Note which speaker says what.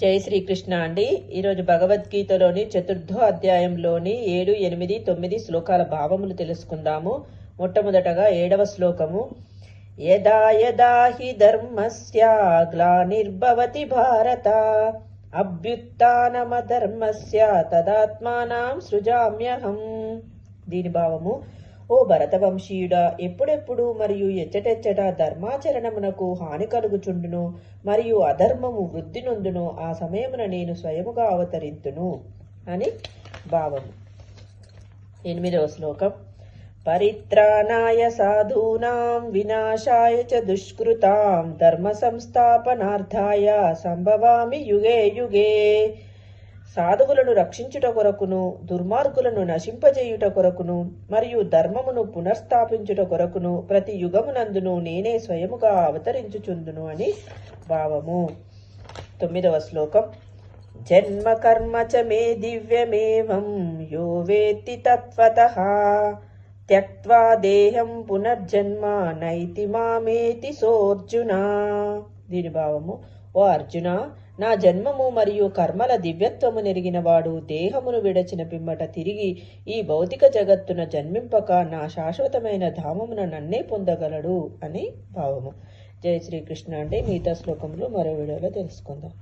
Speaker 1: జై శ్రీకృష్ణ అండి. ఈరోజు భగవద్గీతలోని చతుర్థ అధ్యాయంలోని ఏడు ఎనిమిది తొమ్మిది శ్లోకాల భావములు తెలుసుకుందాము. మొట్టమొదటగా ఏడవ శ్లోకము. యదా యదా హి ధర్మస్య గ్లానిర్భవతి భారత అభ్యుత్నమధర్మస్య తదాత్మానం సృజామ్యహం. దీని భావము ఓ భరతవంశీయుడా ఎప్పుడెప్పుడు మరియు ఎచ్చటెచ్చట ధర్మాచరణమునకు హాని కలుగుచుండును మరియు అధర్మము వృద్ధి నొందును ఆ సమయమున నేను స్వయముగా అవతరింతును అని భావము. ఎనిమిదవ శ్లోకం. పరిత్రాణాయ సాధూనాం వినాశాయ చ దుష్కృతాం ధర్మ సంస్థాపనార్థాయ సంభవామి యుగే యుగే. సాధువులను రక్షించుట కొరకును దుర్మార్గులను నశింపజేయుట కొరకును మరియు ధర్మమును పునర్స్థాపించుట కొరకును ప్రతి యుగమునందును నేనే స్వయముగా అవతరించుచుందును అని భావము. తొమ్మిదవ శ్లోకం. జన్మ కర్మ చ మే దివ్యమేవం యో వేత్తి తత్వత. త్యక్వా దేహం పునర్జన్మ నైతి మామేతి సోర్జున. దీని భావము. ఓ అర్జున నా జన్మము మరియు కర్మల దివ్యత్వము నెరిగిన వాడు దేహమును విడచిన పిమ్మట తిరిగి ఈ భౌతిక జగత్తున జన్మింపక నా శాశ్వతమైన ధామమున నన్నే పొందగలడు అని భావము. జై శ్రీకృష్ణ అంటే మిగతా శ్లోకంలో మరో వీడియోలో తెలుసుకుందాం.